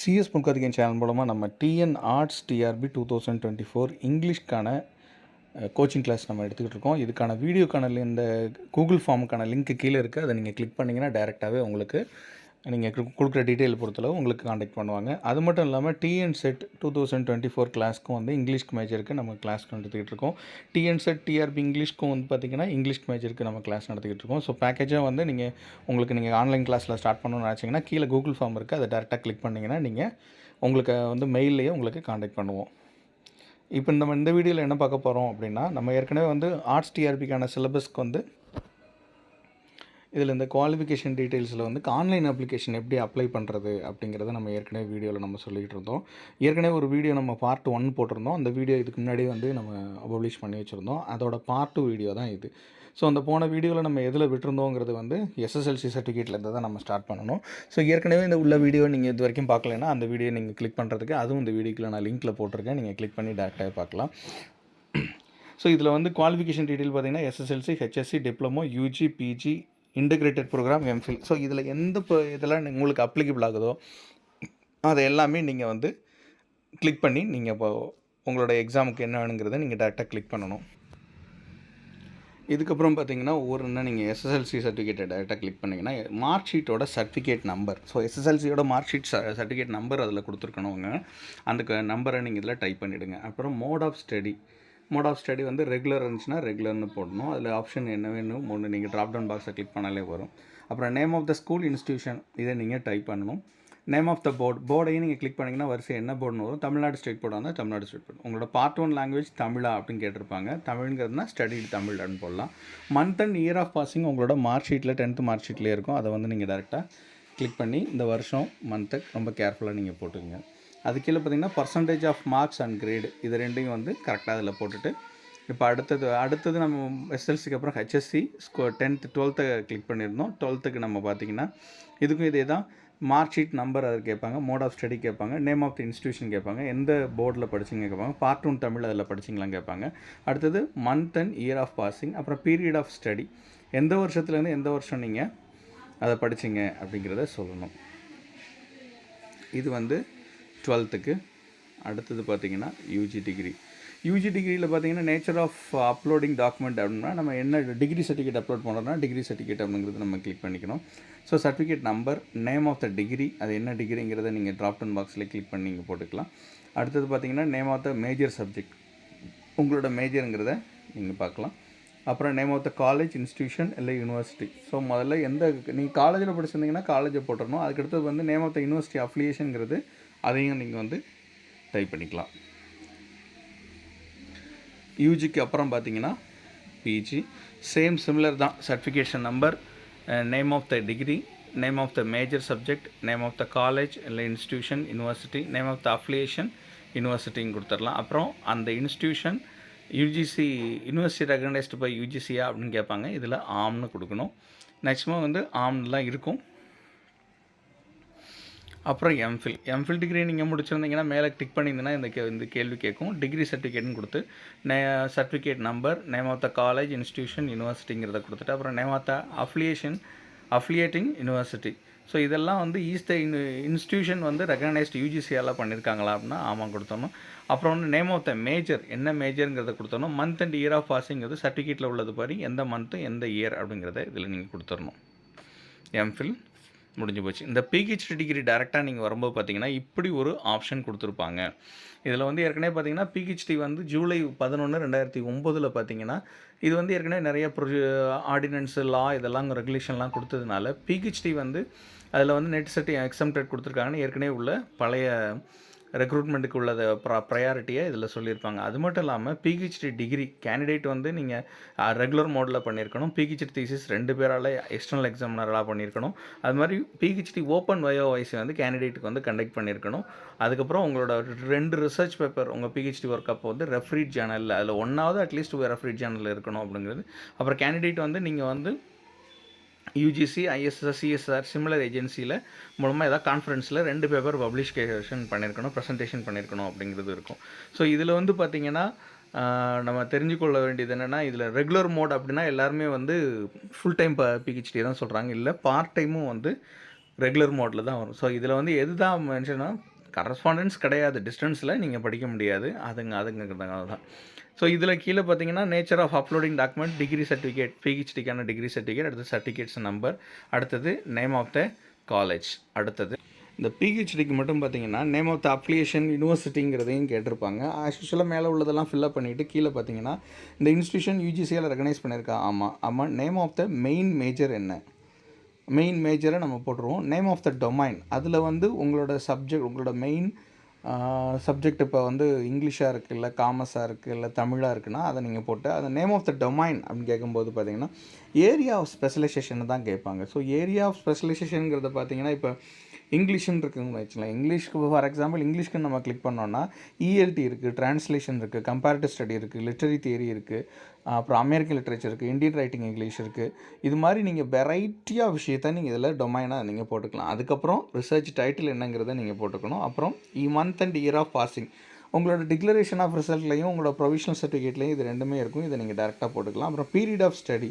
CS முன்கதிகன் channel மூலமாக நம்ம TN arts TRB two thousand twenty four இங்கிலீஷ்க்கான coaching class நம்ம எடுத்துக்கிட்டு இருக்கோம். இதுக்கான வீடியோக்கான இந்த கூகுள் ஃபார்முக்கான லிங்க்கு கீழே இருக்குது அதை நீங்கள் கிளிக் பண்ணிங்கன்னா டேரெக்டாகவே உங்களுக்கு நீங்கள் கொடுக்குற டீட்டெயில் பொறுத்தளவு உங்களுக்கு காண்டாக்ட் பண்ணுவாங்க. அது மட்டும் இல்லாமல் TN SET two thousand twenty four கிளாஸ்க்கும் வந்து இங்கிலீஷ்க்கு மேஜருக்கு நம்ம கிளாஸ் நடத்திக்கிட்டு இருக்கோம். டிஎன் செட் டிஆர்பி இங்கிலீஷ்க்கும் வந்து பார்த்திங்கன்னா இங்கிலீஷ்க்கு மேஜருக்கு நம்ம கிளாஸ் நடத்திக்கிட்டு இருக்கோம். ஸோ பேக்கேஜாக வந்து நீங்கள் உங்களுக்கு நீங்கள் ஆன்லைன் கிளாஸில் ஸ்டார்ட் பண்ணணும்னு நினச்சிங்கன்னா கீழே கூகுள் ஃபார்ம் இருக்குது அதை டேரெக்டாக கிளிக் பண்ணிங்கன்னா நீங்கள் உங்களுக்கு வந்து மெயில்லையே உங்களுக்கு காண்டாக்ட் பண்ணுவோம். இப்போ நம்ம இந்த வீடியோவில் என்ன பார்க்க போகிறோம் அப்படின்னா நம்ம ஏற்கனவே வந்து ஆர்ட்ஸ் டிஆர்பிக்கான சிலபஸ்க்கு வந்து இதில் இந்த குவாலிஃபிகேஷன் டீட்டெயில்ஸில் வந்து ஆன்லைன் அப்ளிகேஷன் எப்படி அப்ளை பண்ணுறது அப்படிங்கிறத நம்ம ஏற்கனவே வீடியோவில் நம்ம சொல்லிகிட்டு இருந்தோம். ஏற்கனவே ஒரு வீடியோ நம்ம பார்ட் ஒன் போட்டிருந்தோம். அந்த வீடியோ இதுக்கு முன்னாடியே வந்து நம்ம பப்ளிஷ் பண்ணி வச்சுருந்தோம். அதோட பார்ட் டூ வீடியோ தான் இது. ஸோ அந்த போன வீடியோவில் நம்ம எதில் விட்டுருந்தோங்கிறது வந்து எஸ்எஸ்எல்சி சர்டிஃபிகேட்லேருந்து தான் நம்ம ஸ்டார்ட் பண்ணணும். ஸோ ஏற்கனவே இந்த உள்ள வீடியோ நீங்கள் இது வரைக்கும் பார்க்கலன்னா அந்த வீடியோ நீங்கள் கிளிக் பண்ணுறதுக்கு அதுவும் இந்த வீடியோக்குள்ள நான் லிங்க்கில் போட்டிருக்கேன். நீங்கள் கிளிக் பண்ணி டேரெக்டாக பார்க்கலாம். ஸோ இதில் வந்து குவாலிஃபிகேஷன் டீட்டெயில் பார்த்தீங்கன்னா SSLC HSC diploma UG PG integrated programme MPhil so இதில் எந்த இதெல்லாம் உங்களுக்கு அப்ளிகபிள் ஆகுதோ அதை எல்லாமே நீங்கள் வந்து கிளிக் பண்ணி நீங்கள் இப்போ உங்களோட எக்ஸாமுக்கு என்ன வேணுங்கிறத நீங்கள் டேரெக்டாக கிளிக் பண்ணணும். இதுக்கப்புறம் பார்த்தீங்கன்னா ஒவ்வொருன்னா நீங்கள் எஸ்எஸ்எல்சி சர்டிஃபிகேட்டை டேரெக்டாக கிளிக் பண்ணிங்கன்னா மார்க் ஷீட்டோட சர்டிஃபிகேட் நம்பர் ஸோ எஸ்எஸ்எல்சியோட மார்க் ஷீட் சர்டிஃபிகேட் நம்பர் அதில் கொடுத்துருக்கணுங்க அந்த நம்பரை நீங்கள் இதில் டைப் பண்ணிவிடுங்க அப்புறம் mode of study mode of study வந்து ரெகுலர் இருந்துச்சுன்னா ரெகுலர்னு போடணும். அதில் ஆப்ஷன் என்ன வேணும்? ஒன்று நீங்கள் ட்ராப் டவுன் பாக்ஸை கிளிக் பண்ணாலே வரும். அப்புறம் name of the school institution இதை நீங்கள் டைப் பண்ணணும். நேம் ஆஃப் த போர்ட் போர்டையும் நீங்கள் கிளிக் பண்ணிங்கன்னா வரிசை என்ன போர்டுன்னு வரும்? தமிழ்நாடு ஸ்டேட் போர்டாக இருந்தால் தமிழ்நாடு ஸ்டேட் போர்டு உங்களோட பார்ட் ஒன் லாங்குவேஜ் தமிழா அப்படின்னு கேட்டிருப்பாங்க. தமிழ்ங்கிறதுனா ஸ்டடி தமிழ் அப்படின்னு போடலாம். Month and year of passing உங்களோட மார்க் ஷீட்டில் டென்த்து மார்க் ஷீட்லேயே இருக்கும். அதை வந்து நீங்கள் டேரெக்டாக கிளிக் பண்ணி இந்த வருஷம் மந்த்தை ரொம்ப கேர்ஃபுல்லாக நீங்கள் போட்டுக்கோங்க. அது கீழே பார்த்தீங்கன்னா percentage of marks and grade இது ரெண்டையும் வந்து கரெக்டாக அதில் போட்டுட்டு இப்போ அடுத்தது அடுத்தது நம்ம எஸ்எல்சிக்கு அப்புறம் ஹெச்எஸ்சி ஸ்கோ டென்த்து டுவெல்த்தை கிளிக் பண்ணியிருந்தோம். டுவெல்த்துக்கு நம்ம பார்த்தீங்கன்னா இதுக்கும் இதே தான் மார்க் ஷீட் நம்பர் அது கேட்பாங்க மோட் ஆஃப் ஸ்டடி கேட்பாங்க நேம் ஆஃப் தி இன்ஸ்டியூஷன் கேட்பாங்க எந்த போர்டில் படிச்சிங்க கேட்பாங்க பார்ட் ஒன் தமிழ் அதில் படிச்சிங்களாம் கேட்பாங்க. அடுத்தது month and year of passing அப்புறம் பீரியட் ஆஃப் ஸ்டடி எந்த வருஷத்துலேருந்து எந்த வருஷம் நீங்கள் அதை படிச்சிங்க அப்படிங்கிறத சொல்லணும். இது வந்து டுவெல்த்துக்கு அடுத்தது பார்த்தீங்கன்னா யூஜி டிகிரி யூஜி டிகிரியில் பார்த்தீங்கன்னா நேச்சர் ஆஃப் அப்லோடிங் டாக்குமெண்ட் அப்படின்னா நம்ம என்ன டிகிரி சர்டிஃபிகேட் அப்லோட் பண்ணுறோம்னா டிகிரி சர்டிஃபிகேட் அப்படிங்கிறது நம்ம கிளிக் பண்ணிக்கணும். So certificate number name of the degree அது என்ன டிகிரிங்கிறத நீங்கள் ட்ராப் டவுன் பாக்ஸில் கிளிக் பண்ணி நீங்கள் போட்டுக்கலாம். அடுத்தது பார்த்தீங்கன்னா name of the major subject உங்களோட மேஜருங்கிறத நீங்கள் பார்க்கலாம். அப்புறம் name of the college institution இல்லை யூனிவர்சிட்டி ஸோ முதல்ல எந்த நீங்கள் காலேஜில் படிச்சிருந்தீங்கன்னா காலேஜை போட்டுறணும். அதுக்கடுத்தது வந்து நேம் ஆஃப் த யூனிவர்சிட்டி அஃபிலியேஷனுங்கிறது அதையும் நீங்கள் வந்து டைப் பண்ணிக்கலாம். யூஜிக்கு அப்புறம் பார்த்தீங்கன்னா பிஜி சேம் சிமிலர் தான். Certification number name of the degree name of the major subject name of the college இல்லை institution university name of the affiliation யூனிவர்சிட்டின்னு கொடுத்துடலாம். அப்புறம் அந்த institution UGC university recognised by யூஜிசியா அப்படின்னு கேட்பாங்க. இதில் ஆம்னு கொடுக்கணும். மேக்ஸிமம் வந்து ஆம்லாம் இருக்கும். அப்புறம் எம்ஃபில் எம்ஃபில் டிகிரி நீங்கள் முடிச்சிருந்தீங்கன்னா மேலே டிக் பண்ணியிருந்தீங்கன்னா இந்த கே இந்த கேள்வி கேட்கும். டிகிரி சர்டிஃபிகேட்னு கொடுத்து நே certificate number name of the college institution யூனிவர்சிட்டிங்கிறத கொடுத்துட்டு அப்புறம் name of the affiliation affiliating university so இதெல்லாம் வந்து ஈஸ்ட் இன் இன்ஸ்டியூஷன் வந்து ரெகனைஸ்டு யூஜிசியால் பண்ணியிருக்காங்களா அப்படின்னா ஆமாம் கொடுத்தணும். அப்புறம் வந்து நேம் ஆஃப் த மேஜர் என்ன மேஜருங்கிறத கொடுத்தணும். மந்த் அண்ட் இயர் ஆஃப் பாசிங்கிறது சர்டிஃபிகேட்டில் உள்ளது பாரு எந்த மந்த்து எந்த இயர் அப்படிங்கிறத இதில் நீங்கள் கொடுத்துடணும். எம்ஃபில் முடிஞ்சு போச்சு. இந்த பிஹெச்டி டிகிரி டேரெக்டாக நீங்கள் வரும்போது பார்த்தீங்கன்னா இப்படி ஒரு ஆப்ஷன் கொடுத்துருப்பாங்க. இதில் வந்து ஏற்கனவே பார்த்தீங்கன்னா பிஹெச்டி வந்து ஜூலை பதினொன்று ரெண்டாயிரத்தி ஒம்போதில் பார்த்தீங்கன்னா இது வந்து ஏற்கனவே நிறைய ப்ரொ ஆர்டினன்ஸு லா இதெல்லாம் ரெகுலேஷன்லாம் கொடுத்ததுனால பிஹெச்டி வந்து அதில் வந்து நெட் செட்டி எக்ஸம்டட் கொடுத்துருக்காங்கன்னு ஏற்கனவே உள்ள பழைய ரெக்ரூட்மெண்ட்டுக்கு உள்ளத ப்ரா ப்ரையாரிட்டியை இதில் சொல்லியிருப்பாங்க. அது மட்டும் இல்லாமல் பிஹெச்டி டிகிரி கேண்டிடேட் வந்து நீங்கள் ரெகுலர் மோடில் பண்ணியிருக்கணும். பிஹெச்டி தீசிஸ் ரெண்டு பேரால் எக்ஸ்டர்னல் எக்ஸாமினராக பண்ணியிருக்கணும். அது மாதிரி பிஹெச்டி ஓப்பன் வயோ வைஸ் வந்து கேண்டிடேட்டுக்கு வந்து கண்டக்ட் பண்ணியிருக்கணும். அதுக்கப்புறம் உங்களோட ரெண்டு ரிசர்ச் பேப்பர் உங்கள் பிஹெச்டி ஒர்க் அப்போ வந்து ரெஃப்ரீட் ஜேர்னலில் அதில் ஒன்றாவது அட்லீஸ்ட் ரெஃப்ரீட் ஜேனலில் இருக்கணும் அப்படிங்கிறது. அப்புறம் கேண்டிடேட் வந்து நீங்கள் வந்து யூஜிசி ஐஎஸ்எஸ் சிஎஸ்ஆர் சிமிலர் ஏஜென்சியில் மூலமாக ஏதாவது கான்ஃபரன்ஸில் ரெண்டு பேப்பர் பப்ளிஷ்கேஷன் பண்ணியிருக்கணும் ப்ரெசன்டேஷன் பண்ணியிருக்கணும் அப்படிங்கிறது இருக்கும். ஸோ இதில் வந்து பார்த்திங்கன்னா நம்ம தெரிஞ்சுக்கொள்ள வேண்டியது என்னென்னா இதில் ரெகுலர் மோட் அப்படின்னா எல்லாருமே வந்து ஃபுல் டைம் ப பிஹெச்டி தான் சொல்கிறாங்க இல்லை பார்ட் டைமும் வந்து ரெகுலர் மோடில் தான் வரும். ஸோ இதில் வந்து எது தான் மென்ஷனா கரஸ்பாண்டன்ஸ் கிடையாது. டிஸ்டன்ஸில் நீங்கள் படிக்க முடியாது. அதுங்க அதுங்கிறதுனால தான். ஸோ இதில் கீழே பார்த்தீங்கன்னா nature of uploading document degree certificate பிஹெச்டிக்கான degree certificate அடுத்து சர்டிஃபிகேட்ஸ் நம்பர் அடுத்தது நேம் ஆஃப் த காலேஜ் அடுத்தது. இந்த பிஹெச்டிக்கு மட்டும் பார்த்தீங்கன்னா நேம் ஆஃப் த அப்ளிகேஷன் யூனிவர்சிட்டிங்கிறதையும் கேட்டிருப்பாங்க. ஆஸ் யூஸ்வலாக மேலே உள்ளதெல்லாம் ஃபில்அப் பண்ணிவிட்டு கீழே பார்த்தீங்கன்னா இந்த இன்ஸ்டியூஷன் யூஜிசியால் ரெகனைஸ் பண்ணியிருக்கா? ஆமாம் ஆமாம் name of the main major என்ன? மெயின் மேஜரை நம்ம போட்டுருவோம். நேம் ஆஃப் த டொமைன் அதில் வந்து உங்களோட சப்ஜெக்ட் உங்களோட மெயின் சப்ஜெக்ட் இப்போ வந்து இங்கிலீஷாக இருக்குது இல்லை காமர்ஸாக இருக்குது இல்லை தமிழாக இருக்குன்னா அதை நீங்கள் போட்டு அந்த நேம் ஆஃப் த டொமைன் அப்படின்னு கேட்கும்போது பார்த்தீங்கன்னா ஏரியா ஆஃப் ஸ்பெஷலைசேஷனை தான் கேட்பாங்க. ஸோ ஏரியா ஆஃப் ஸ்பெஷலைசேஷனுங்கிறத பார்த்தீங்கன்னா இப்போ இங்கிலீஷ்னு இருக்குன்னு வச்சுக்கலாம் இங்கிலீஷ்க்கு ஃபார் எக்ஸாம்பிள் இங்கிலீஷ்க்கு நம்ம கிளிக் பண்ணோன்னா இஎல்டி இருக்குது ட்ரான்ஸ்லேஷன் இருக்குது கம்பேரிட்டிவ் ஸ்டடி இருக்குது லிட்டரி தியரி இருக்குது அப்புறம் அமெரிக்க லிட்ரேச்சர் இருக்குது இந்தியன் ரைட்டிங் இங்கிலீஷ் இருக்குது இது மாதிரி நீங்கள் வெரைட்டியாக விஷயத்த நீங்கள் இதில் டொமைனாக நீங்கள் போட்டுக்கலாம். அதுக்கப்புறம் ரிசர்ச் டைட்டில் என்னங்கிறத நீங்கள் போட்டுக்கணும். அப்புறம் இ month and year of passing உங்களோட டிக்ளரேஷன் ஆஃப் ரிசல்ட்லையும் உங்களோட ப்ரொவிஷனல் சர்டிஃபிகேட்லையும் இது ரெண்டுமே இருக்கும். இதை நீங்கள் டேரெக்டாக போட்டுக்கலாம். அப்புறம் பீரியட் ஆஃப் ஸ்டடி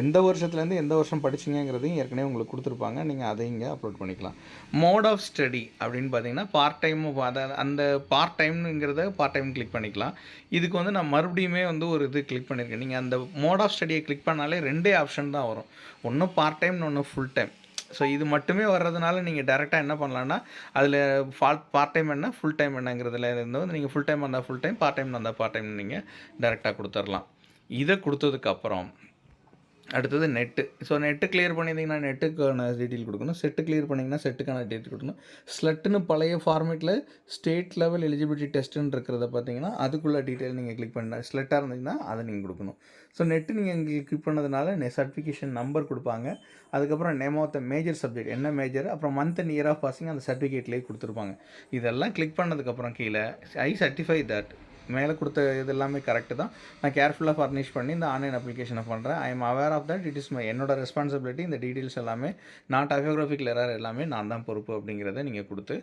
எந்த வருஷத்துலேருந்து எந்த வருஷம் படிச்சிங்கிறதையும் ஏற்கனவே உங்களுக்கு கொடுத்துருப்பாங்க. நீங்கள் அதை இங்கே அப்லோட் பண்ணிக்கலாம். மோட் ஆஃப் ஸ்டடி அப்படின்னு பார்த்தீங்கன்னா பார்ட் டைம் அந்த பார்ட் டைம்ங்கிறத பார்ட் டைம் கிளிக் பண்ணிக்கலாம். இதுக்கு வந்து நான் மறுபடியுமே வந்து ஒரு இது கிளிக் பண்ணியிருக்கேன். நீங்கள் அந்த மோட் ஆஃப் ஸ்டடியை கிளிக் பண்ணாலே ரெண்டே ஆப்ஷன் தான் வரும். ஒன்று பார்ட் டைம் ஒன்று ஃபுல் டைம் ஸோ இது மட்டுமே வர்றதுனால நீங்கள் டேரெக்டாக என்ன பண்ணலான்னா அதில் ஃபால் பார்ட் டைம் என்ன ஃபுல் டைம் என்னங்கிறதுல இருந்து வந்து நீங்கள் ஃபுல் டைம் வந்தால் ஃபுல் டைம் பார்ட் டைம் வந்தால் பார்ட் டைம் நீங்கள் டேரெக்டாக கொடுத்துடலாம். இதை கொடுத்ததுக்கப்புறம் அடுத்தது நெட்டு ஸோ நெட்டு கிளியர் பண்ணியிருந்தீங்கன்னா நெட்டுக்கான டீட்டெயில் கொடுக்கணும். செட்டு கிளியர் பண்ணிங்கன்னா செட்டுக்கான டீட்டெயில் கொடுக்கணும். ஸ்லட்டுன்னு பழைய ஃபார்மேட்டில் ஸ்டேட் லெவல் எலிஜிபிலிட்டி டெஸ்ட்டுன்னு இருக்கிறத பார்த்தீங்கன்னா அதுக்குள்ள டீட்டெயில் நீங்கள் கிளிக் பண்ண ஸ்லெட்டாக இருந்தீங்கன்னா அதை நீங்கள் கொடுக்கணும். ஸோ நெட்டு நீங்கள் இங்கே கிளிக் பண்ணதுனால நெ சர்டிஃபிகேஷன் நம்பர் கொடுப்பாங்க. அதுக்கப்புறம் name of the major subject என்ன மேஜர் அப்புறம் month and year of passing அந்த சர்டிஃபிகேட்லேயே கொடுத்துருப்பாங்க. இதெல்லாம் கிளிக் பண்ணதுக்கப்புறம் கீழே ஐ சர்டிஃபை தட் மேலே கொடுத்த இது எல்லாமே கரெக்டு தான். நான் கேர்ஃபுல்லாக ஃபர்னிஷ் பண்ணி இந்த ஆன்லைன் அப்ளிகேஷனை பண்ணுறேன் I am aware of that it is my என்னோட ரெஸ்பான்சிபிலிட்டி இந்த டீட்டெயில்ஸ் எல்லாமே நான் டயோகிராஃபிக் எரர் எல்லாமே நான் தான் பொறுப்பு அப்படிங்கிறத நீங்கள் கொடுத்து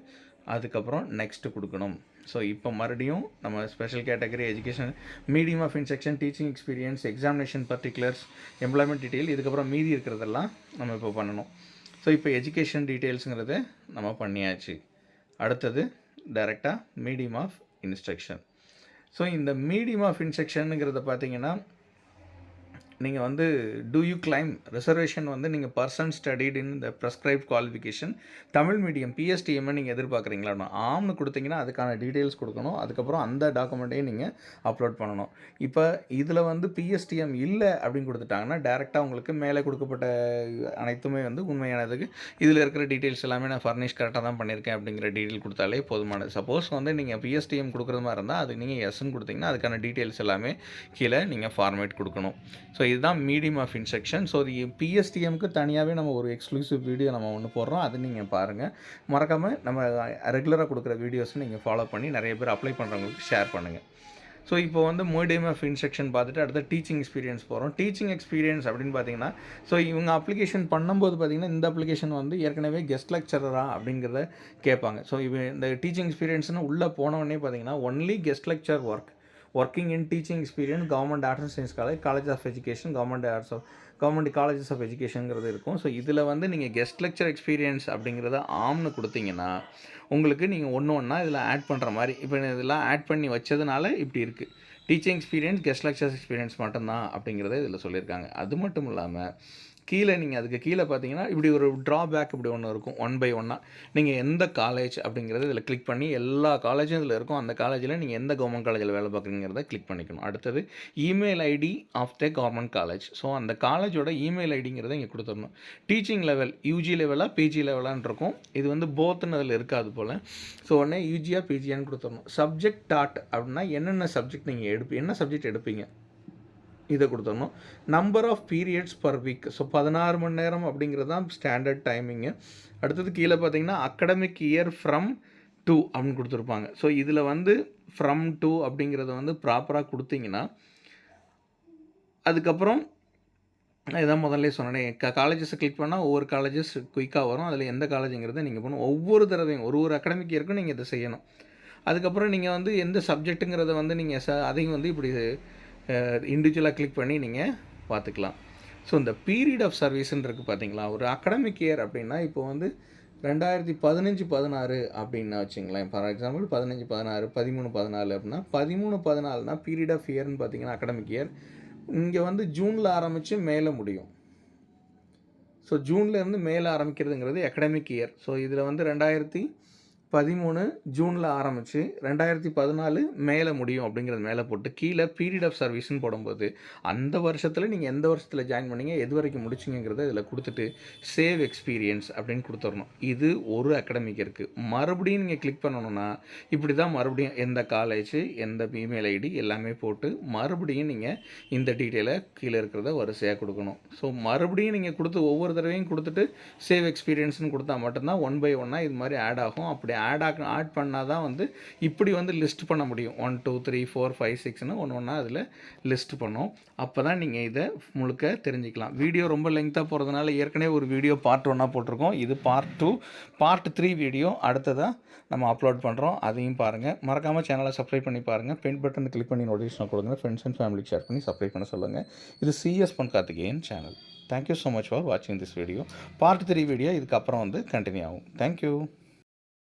அதுக்கப்புறம் நெக்ஸ்ட்டு கொடுக்கணும். ஸோ இப்போ மறுபடியும் நம்ம special category education medium of instruction teaching experience examination particulars employment detail இதுக்கப்புறம் மீதி இருக்கிறதெல்லாம் நம்ம இப்போ பண்ணணும். ஸோ இப்போ எஜுகேஷன் டீட்டெயில்ஸுங்கிறது நம்ம பண்ணியாச்சு. அடுத்தது டைரெக்டாக மீடியம் ஆஃப் இன்ஸ்ட்ரக்ஷன் ஸோ இந்த மீடியம் ஆஃப் இன்செக்ஷனுங்கிறத பார்த்தீங்கன்னா நீங்கள் வந்து டூ யூ கிளைம் ரிசர்வேஷன் வந்து நீங்கள் person studied in the prescribed qualification Tamil medium பிஎஸ்டிஎம்மை நீங்கள் எதிர்பார்க்குறீங்களா ஆம்னு கொடுத்தீங்கன்னா அதுக்கான டீட்டெயில்ஸ் கொடுக்கணும். அதுக்கப்புறம் அந்த டாக்குமெண்ட்டையும் நீங்கள் அப்லோட் பண்ணணும். இப்போ இதில் வந்து பிஎஸ்டிஎம் இல்லை அப்படின்னு கொடுத்துட்டாங்கன்னா டேரெக்டாக உங்களுக்கு மேலே கொடுக்கப்பட்ட அனைத்துமே வந்து உண்மையானதுக்கு இதில் இருக்கிற டீட்டெயில்ஸ் எல்லாமே நான் ஃபர்னிஷ் கரெக்டாக தான் பண்ணியிருக்கேன் அப்படிங்கிற டீட்டெயில் கொடுத்தாலே போதுமானது. சப்போஸ் வந்து நீங்கள் பிஎஸ்டிஎம் கொடுக்குற மாதிரி இருந்தால் அது நீங்கள் எஸ்ன்னு கொடுத்தீங்கன்னா அதுக்கான டீட்டெயில்ஸ் எல்லாமே கீழே நீங்கள் ஃபார்மேட் கொடுக்கணும். ஸோ இதுதான் மீடியம் ஆஃப் இன்செக்ஷன் ஸோ இது பிஎஸ்டிஎம்க்கு தனியாகவே நம்ம ஒரு எக்ஸ்க்ளூசிவ் வீடியோ நம்ம ஒன்று போடுறோம். அது நீங்கள் பாருங்கள் மறக்காமல் நம்ம ரெகுலராக கொடுக்குற வீடியோஸை நீங்கள் ஃபாலோ பண்ணி நிறைய பேர் அப்ளை பண்ணுறவங்களுக்கு ஷேர் பண்ணுங்கள் ஸோ இப்போ வந்து மீடியம் ஆஃப் இன்ஸ்ட்ரக்ஷன் பார்த்துட்டு அடுத்த டீச்சிங் எக்ஸ்பீரியன்ஸ் போகிறோம் டீச்சிங் எக்ஸ்பீரியன்ஸ் அப்படின்னு பார்த்தீங்கன்னா ஸோ இவங்க அப்ளிகேஷன் பண்ணும்போது பார்த்தீங்கன்னா இந்த அப்ளிகேஷன் வந்து ஏற்கனவே கெஸ்ட் லெக்சரரா அப்படிங்கிறத கேட்பாங்க. ஸோ இவ இந்த டீச்சிங் எக்ஸ்பீரியன்ஸ்னு உள்ளே போனவொடனே பார்த்தீங்கன்னா only guest lecture work working in teaching experience government arts and science college college of education government arts of government colleges of எஜுகேஷனுங்கிறது இருக்கும். ஸோ இதில் வந்து நீங்கள் கெஸ்ட் லெக்சர் எக்ஸ்பீரியன்ஸ் அப்படிங்கிறத ஆம்னு கொடுத்தீங்கன்னா உங்களுக்கு நீங்கள் ஒன்று ஒன்றா இதில் ஆட் பண்ணுற மாதிரி இப்போ இதெல்லாம் ஆட் பண்ணி வச்சதுனால இப்படி இருக்குது teaching experience guest lectures experience மட்டும்தான் அப்படிங்கிறத இதில் சொல்லியிருக்காங்க. அது மட்டும் இல்லாமல் கீழே நீங்கள் அதுக்கு கீழே பார்த்தீங்கன்னா இப்படி ஒரு ட்ராபேக் இப்படி ஒன்று இருக்கும் ஒன் பை ஒன்னாக நீங்கள் எந்த காலேஜ் அப்படிங்கிறத இதில் கிளிக் பண்ணி எல்லா காலேஜும் இதில் இருக்கும். அந்த காலேஜில் நீங்கள் எந்த கவர்மெண்ட் காலேஜில் வேலை பார்க்குறீங்கிறத கிளிக் பண்ணிக்கணும். அடுத்தது email ID of the government college so அந்த காலேஜோட இமெயில் ஐடிங்கிறத இங்கே கொடுத்துடணும். டீச்சிங் லெவல் யூஜி லெவலாக பிஜி லெவலான்னு இருக்கும். இது வந்து போத்துன்னு அதில் இருக்காது போல். ஸோ உடனே யூஜியாக பிஜியான்னு கொடுத்துடணும். சப்ஜெக்ட் டாட் அப்படின்னா என்னென்ன சப்ஜெக்ட் நீங்கள் எடுப்பீங்க என்ன சப்ஜெக்ட் எடுப்பீங்க? இதை கொடுத்துடணும். Number of periods per week so பதினாறு மணி நேரம் அப்படிங்கிறது தான் ஸ்டாண்டர்ட் டைமிங்கு அடுத்தது கீழே பார்த்தீங்கன்னா அகடமிக் இயர் ஃப்ரம் டூ அப்படின்னு கொடுத்துருப்பாங்க. ஸோ இதில் வந்து ஃப்ரம் டூ அப்படிங்கிறத வந்து ப்ராப்பராக கொடுத்தீங்கன்னா அதுக்கப்புறம் இதான் முதல்ல சொன்னேன் காலேஜஸை கிளிக் பண்ணால் ஒவ்வொரு காலேஜஸ் குயிக்காக வரும். அதில் எந்த காலேஜுங்கிறத நீங்கள் பண்ணணும் ஒவ்வொரு தடவையும் ஒரு ஒரு அகடமிக் இயருக்கும் நீங்கள் இதை செய்யணும். அதுக்கப்புறம் நீங்கள் வந்து எந்த சப்ஜெக்ட்டுங்கிறத வந்து நீங்கள் ச அதையும் வந்து இப்படி இண்டிவிஜுவலாக கிளிக் பண்ணி நீங்கள் பார்த்துக்கலாம். ஸோ இந்த பீரியட் ஆஃப் சர்வீஸ்ன்னு இருக்குது பார்த்தீங்களா ஒரு அகடமிக் இயர் அப்படின்னா இப்போ வந்து ரெண்டாயிரத்தி பதினஞ்சு பதினாறு அப்படின்னா வச்சுங்களேன். ஃபார் எக்ஸாம்பிள் பதினஞ்சு பதினாறு பதிமூணு பதினாலு அப்படின்னா பதிமூணு பதினாலுனா பீரியட் ஆஃப் இயர்னு பார்த்தீங்கன்னா அகடமிக் இயர் இங்கே வந்து ஜூனில் ஆரம்பித்து மேலே முடியும். ஸோ ஜூன்லேருந்து மேலே ஆரம்பிக்கிறதுங்கிறது அகடமிக் இயர் ஸோ இதில் வந்து ரெண்டாயிரத்தி பதிமூணு ஜூனில் ஆரம்பித்து ரெண்டாயிரத்தி பதினாலு மேலே முடியும் அப்படிங்கிறது மேலே போட்டு கீழே பீரியட் ஆஃப் சர்வீஸ்னு போடும்போது அந்த வருஷத்தில் நீங்கள் எந்த வருஷத்தில் ஜாயின் பண்ணீங்க எது வரைக்கும் முடிச்சிங்கிறத இதில் கொடுத்துட்டு சேவ் எக்ஸ்பீரியன்ஸ் அப்படின்னு கொடுத்துடணும். இது ஒரு அகடமிக் இருக்குது மறுபடியும் நீங்கள் கிளிக் பண்ணணும்னா இப்படி தான் மறுபடியும் எந்த காலேஜ் எந்த இமெயில் ஐடி எல்லாமே போட்டு மறுபடியும் நீங்கள் இந்த டீட்டெயிலை கீழே இருக்கிறத வரிசையாக கொடுக்கணும். ஸோ மறுபடியும் நீங்கள் கொடுத்து ஒவ்வொரு தடவையும் கொடுத்துட்டு சேவ் எக்ஸ்பீரியன்ஸ்னு கொடுத்தா மட்டும்தான் ஒன் பை ஒன்னாக இது மாதிரி ஆட் ஆகும். அப்படி ஆட் ஆக ஆட் பண்ணால் தான் வந்து இப்படி வந்து லிஸ்ட் பண்ண முடியும். One two three four five சிக்ஸ்னு ஒன்று ஒன்றா அதில் லிஸ்ட் பண்ணோம். அப்போ தான் நீங்கள் இதை முழுக்க தெரிஞ்சுக்கலாம். வீடியோ ரொம்ப லெங்க்த்தாக போகிறதுனால ஏற்கனவே ஒரு வீடியோ பார்ட் ஒன்னாக போட்டிருக்கோம். இது part two part three video அடுத்ததாக நம்ம அப்லோட் பண்ணுறோம் அதையும் பாருங்கள் மறக்காமல் சேனலை சப்ஸ்கிரைப் பண்ணி பாருங்கள் பென் பட்டன் கிளிக் பண்ணி நோட்டிஃபிகேஷன் கொடுங்க. ஃப்ரெண்ட்ஸ் அண்ட் ஃபேமிலிக்கு ஷேர் பண்ணி சப்ஸ்கிரைப் பண்ண சொல்லுங்கள் இது CS Pon Karthikeyan channel thank you so much for வாட்சிங் this video part three video இதுக்கப்புறம் வந்து கண்டினியூ ஆகும். தேங்க்யூ